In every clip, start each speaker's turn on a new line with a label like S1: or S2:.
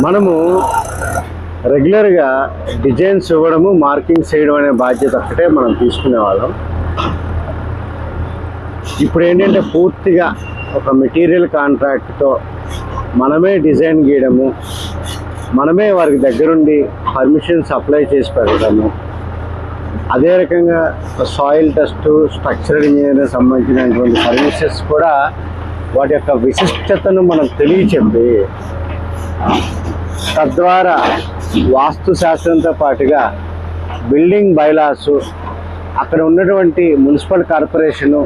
S1: మనము రెగ్యులర్గా డిజైన్స్ ఇవ్వడము మార్కింగ్స్ చేయడం అనే బాధ్యత ఒక్కటే మనం తీసుకునే వాళ్ళం. ఇప్పుడు ఏంటంటే పూర్తిగా ఒక మెటీరియల్ కాంట్రాక్ట్తో మనమే డిజైన్ గీయడము మనమే వారికి దగ్గరుండి పర్మిషన్స్ అప్లై చేసి పెట్టడము అదే రకంగా సాయిల్ టెస్ట్ స్ట్రక్చరల్ ఇంజనీరింగ్ సంబంధించినటువంటి సర్వీసెస్ కూడా వాటి యొక్క విశిష్టతను మనం తెలియచెప్పి తద్వారా వాస్తు శాస్త్రంతో పాటుగా బిల్డింగ్ బైలాసు అక్కడ ఉన్నటువంటి మున్సిపల్ కార్పొరేషను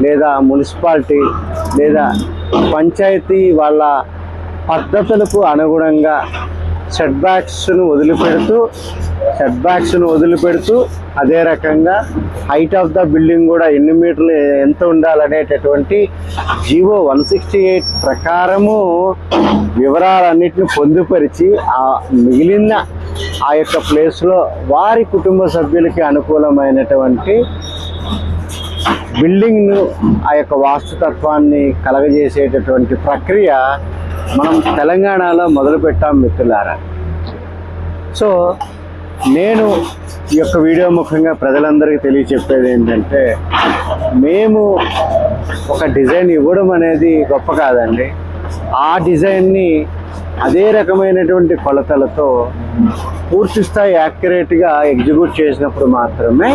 S1: లేదా మున్సిపాలిటీ లేదా పంచాయతీ వాళ్ళ పద్ధతులకు అనుగుణంగా సెట్ బ్యాక్స్ను వదిలిపెడుతూ సెట్ బ్యాక్స్ను వదిలిపెడుతూ అదే రకంగా హైట్ ఆఫ్ ద బిల్డింగ్ కూడా ఎన్ని మీటర్లు ఎంత ఉండాలనేటటువంటి జీవో వన్ సిక్స్టీ ఎయిట్ ప్రకారము వివరాలన్నింటిని పొందుపరిచి ఆ మిగిలిన ఆ యొక్క ప్లేస్లో వారి కుటుంబ సభ్యులకి అనుకూలమైనటువంటి బిల్డింగ్ను ఆ యొక్క వాస్తుతత్వాన్ని కలగజేసేటటువంటి ప్రక్రియ మనం తెలంగాణలో మొదలుపెట్టాం మిత్రులారా. సో నేను ఈ యొక్క వీడియో ముఖంగా ప్రజలందరికీ తెలియచెప్పేది ఏంటంటే మేము ఒక డిజైన్ ఇవ్వడం అనేది గొప్ప కాదండి. ఆ డిజైన్ని అదే రకమైనటువంటి కొలతలతో పూర్తి స్థాయి యాక్యురేట్గా ఎగ్జిక్యూట్ చేసినప్పుడు మాత్రమే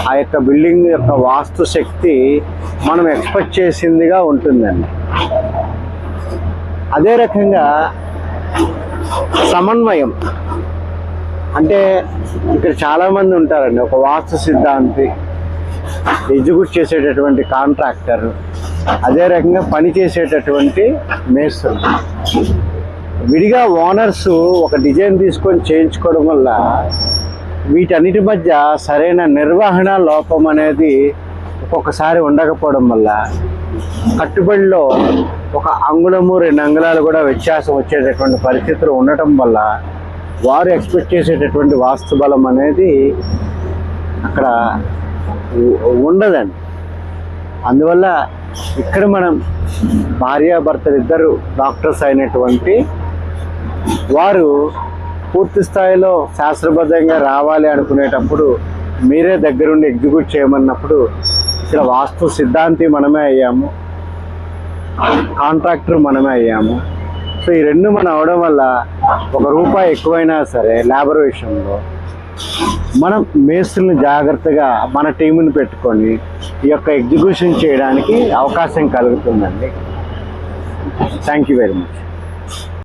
S1: ఆ యొక్క బిల్డింగ్ యొక్క వాస్తు శక్తి మనం ఎక్స్పెక్ట్ చేసిందిగా ఉంటుందండి. అదే రకంగా సమన్వయం. అంటే ఇక్కడ చాలామంది ఉంటారండి. ఒక వాస్తు సిద్ధాంతి ఎగ్జిక్యూట్ చేసేటటువంటి కాంట్రాక్టర్ అదే రకంగా పని చేసేటటువంటి మేస్త్రులు విడిగా ఓనర్స్ ఒక డిజైన్ తీసుకొని చేయించుకోవడం వల్ల వీటన్నిటి మధ్య సరైన నిర్వహణ లోపం అనేది ఒక్కొక్కసారి ఉండకపోవడం వల్ల కట్టుబడిలో ఒక అంగుళము రెండు అంగుళాలు కూడా వ్యత్యాసం వచ్చేటటువంటి పరిస్థితులు ఉండటం వల్ల వారు ఎక్స్పెక్ట్ చేసేటటువంటి వాస్తు బలం అనేది అక్కడ ఉండదండి. అందువల్ల ఇక్కడ మనం భార్యాభర్తలు ఇద్దరు డాక్టర్స్ అయినటువంటి వారు పూర్తి స్థాయిలో శాస్త్రబద్ధంగా రావాలి అనుకునేటప్పుడు మీరే దగ్గరుండి ఎగ్జిక్యూట్ చేయమన్నప్పుడు ఇక్కడ వాస్తు సిద్ధాంతి మనమే అయ్యాము. కాంట్రాక్టర్ మనమే అయ్యాము. సో ఈ రెండు మనం అవడం వల్ల ఒక రూపాయి ఎక్కువైనా సరే లేబర్ విషయంలో మనం మేస్త్రులను జాగ్రత్తగా మన టీముని పెట్టుకొని ఈ యొక్క ఎగ్జిక్యూషన్ చేయడానికి అవకాశం కలుగుతుందండి. Thank you very much